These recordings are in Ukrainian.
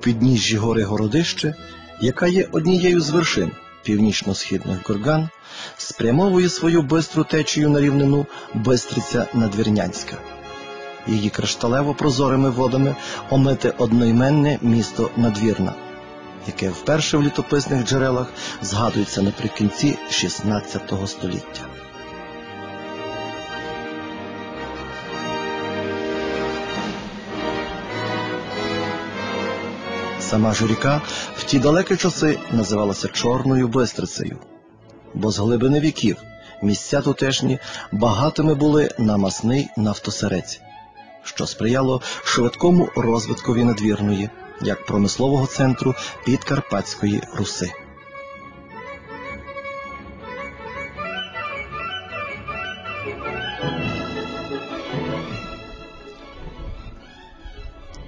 підніжжі гори Городище, яка є однією з вершин північно-східних горган, спрямовує свою бистру течію на рівнину Бистриця Надвірнянська. Її кришталево прозорими водами омите одноіменне місто Надвірна, яке вперше в літописних джерелах згадується наприкінці XVI століття. Сама ж ріка в ті далекі часи називалася Чорною Бистрицею, бо з глибини віків місця тутешні багатими були на масний нафтосерець, що сприяло швидкому розвиткові надвірної, як промислового центру Підкарпатської Руси.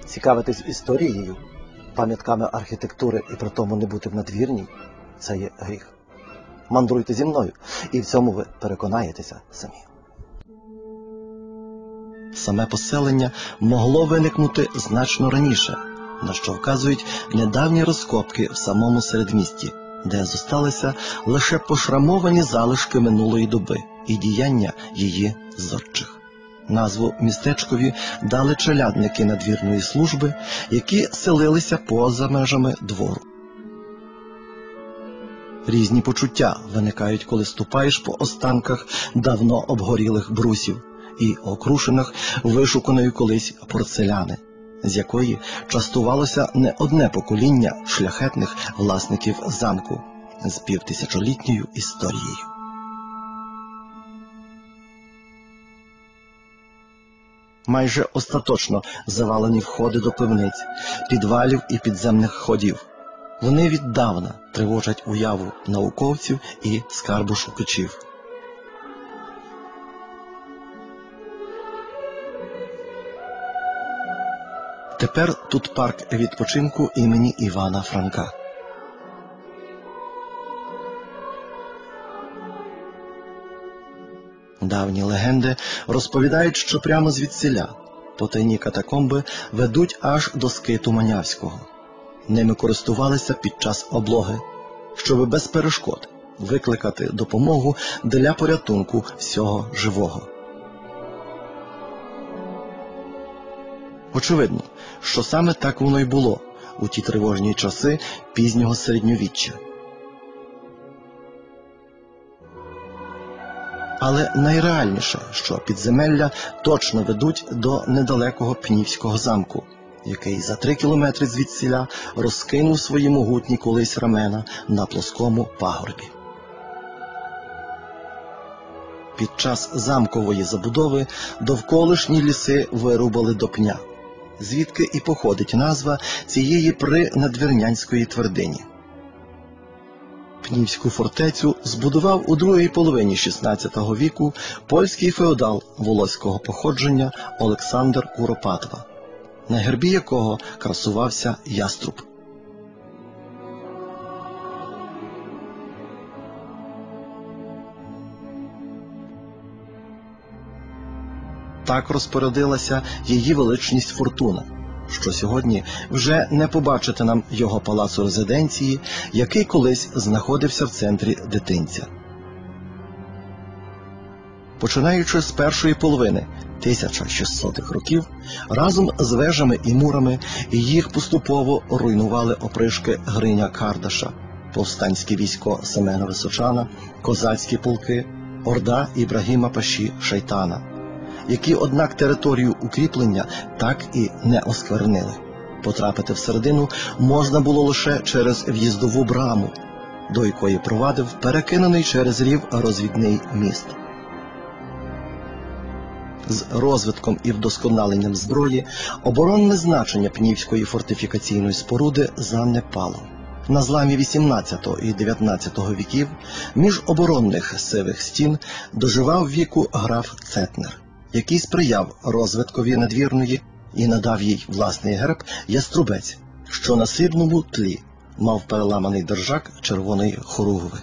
Цікавитись історією, пам'ятками архітектури і при тому не бути в надвірній це є гріх. Мандруйте зі мною, і в цьому ви переконаєтеся самі. Саме поселення могло виникнути значно раніше, на що вказують недавні розкопки в самому середмісті, де зосталися лише пошрамовані залишки минулої доби і діяння її зодчих. Назву містечкові дали челядники надвірної служби, які селилися поза межами двору. Різні почуття виникають, коли ступаєш по останках давно обгорілих брусів і окрушених вишуканою колись порцеляни, з якої частувалося не одне покоління шляхетних власників замку з півтисячолітньою історією. Майже остаточно завалені входи до пивниць, підвалів і підземних ходів. Вони віддавна тривожать уяву науковців і скарбошукачів. Тепер тут парк відпочинку імені Івана Франка. Давні легенди розповідають, що прямо звідсіля потайні катакомби ведуть аж до скиту Манявського. Ними користувалися під час облоги, щоб без перешкод викликати допомогу для порятунку всього живого. Очевидно, що саме так воно й було у ті тривожні часи пізнього середньовіччя. Але найреальніше, що підземелля точно ведуть до недалекого Пнівського замку, який за три кілометри звідсіля розкинув свої могутні колись рамена на плоскому пагорбі. Під час замкової забудови довколишні ліси вирубали до пня, звідки і походить назва цієї принадвірнянської твердині. Пнівську фортецю збудував у другій половині XVI віку польський феодал волоського походження Олександр Куропатва, на гербі якого красувався яструб. Так розпорядилася її величність Фортуна, що сьогодні вже не побачити нам його палацу резиденції, який колись знаходився в центрі дитинця. Починаючи з першої половини 1600-х років, разом з вежами і мурами їх поступово руйнували опришки Гриня Кардаша, повстанське військо Семена Височана, козацькі полки, орда Ібрагіма Паші Шайтана які, однак, територію укріплення так і не осквернили. Потрапити всередину можна було лише через в'їздову браму, до якої провадив перекинений через рів розвідний міст. З розвитком і вдосконаленням зброї оборонне значення пнівської фортифікаційної споруди занепало. На зламі 18 і 19 віків між оборонних сивих стін доживав віку граф Цетнер який сприяв розвиткові надвірної і надав їй власний герб Яструбець, що на срібному тлі мав переламаний держак червоної хоругви.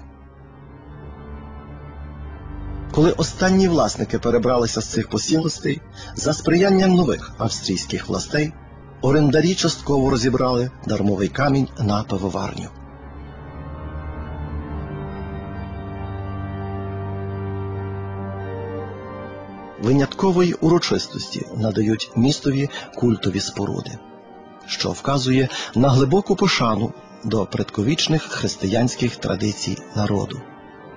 Коли останні власники перебралися з цих посілостей, за сприянням нових австрійських властей, орендарі частково розібрали дармовий камінь на пивоварню. Виняткової урочистості надають містові культові споруди, що вказує на глибоку пошану до предковічних християнських традицій народу.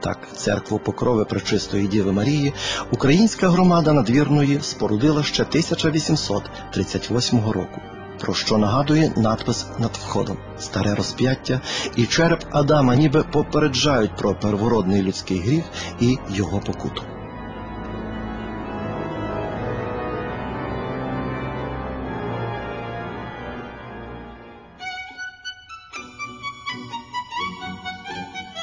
Так, церкву Покрови Пречистої Діви Марії українська громада надвірної спорудила ще 1838 року, про що нагадує надпис над входом Старе розп'яття і череп Адама ніби попереджають про первородний людський гріх і його покуту.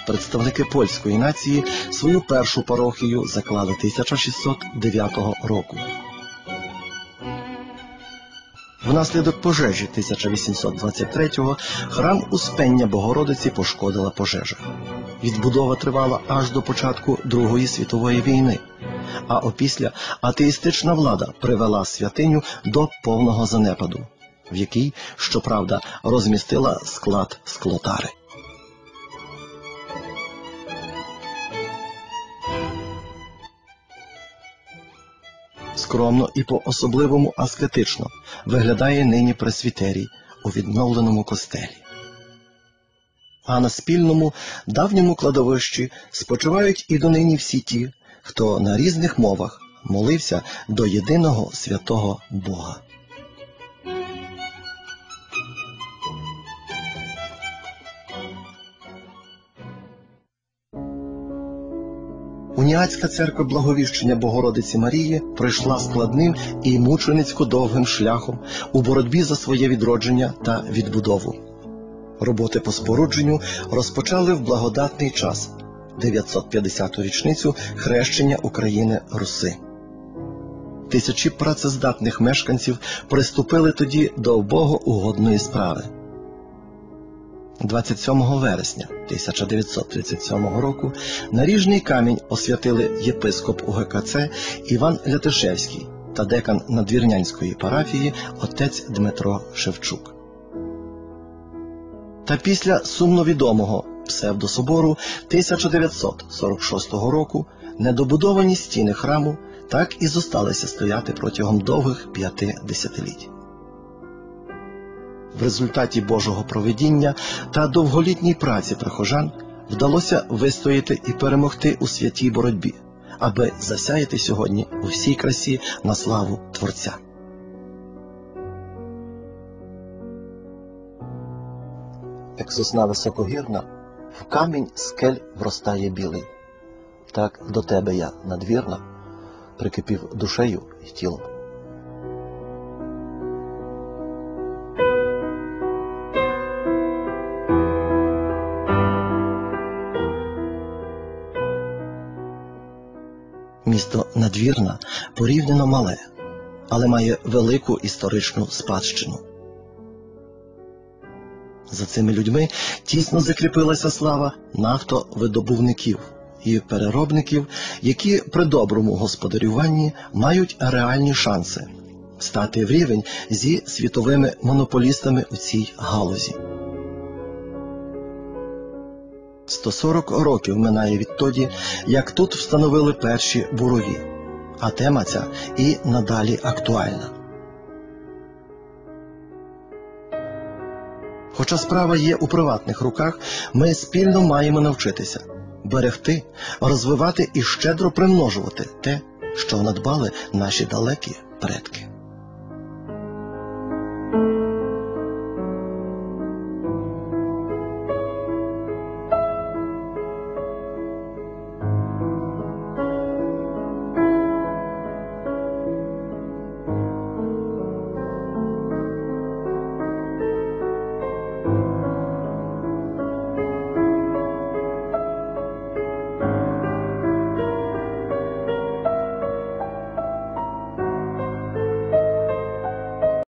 Представники польської нації свою першу парохію заклали 1609 року. Внаслідок пожежі 1823-го храм Успення Богородиці пошкодила пожежа. Відбудова тривала аж до початку Другої світової війни, а опісля атеїстична влада привела святиню до повного занепаду, в якій, щоправда, розмістила склад склотари. Скромно і по-особливому аскетично виглядає нині пресвітерій у відновленому костелі. А на спільному давньому кладовищі спочивають і донині всі ті, хто на різних мовах молився до єдиного святого Бога. Уніатська церква Благовіщення Богородиці Марії пройшла складним і мученицько довгим шляхом у боротьбі за своє відродження та відбудову. Роботи по спорудженню розпочали в благодатний час 950-ту річницю хрещення України Руси. Тисячі працездатних мешканців приступили тоді до богоугодної справи. 27 вересня 1937 року наріжний камінь освятили єпископ УГКЦ Іван Лятишевський та декан надвірнянської парафії отець Дмитро Шевчук. Та після сумновідомого псевдособору 1946 року недобудовані стіни храму так і зосталися стояти протягом довгих п'яти десятиліть. В результаті Божого проведіння та довголітній праці прихожан вдалося вистояти і перемогти у святій боротьбі, аби засяяти сьогодні у всій красі на славу Творця. Як сосна високогірна, в камінь скель вростає білий. Так до тебе я надвірна, прикипів душею і тілом. Надвірна порівняно мале, але має велику історичну спадщину. За цими людьми тісно закріпилася слава нафтовидобувників і переробників, які при доброму господарюванні мають реальні шанси стати в рівень зі світовими монополістами у цій галузі. 140 років минає відтоді, як тут встановили перші бурові, а тема ця і надалі актуальна. Хоча справа є у приватних руках, ми спільно маємо навчитися берегти, розвивати і щедро примножувати те, що надбали наші далекі предки.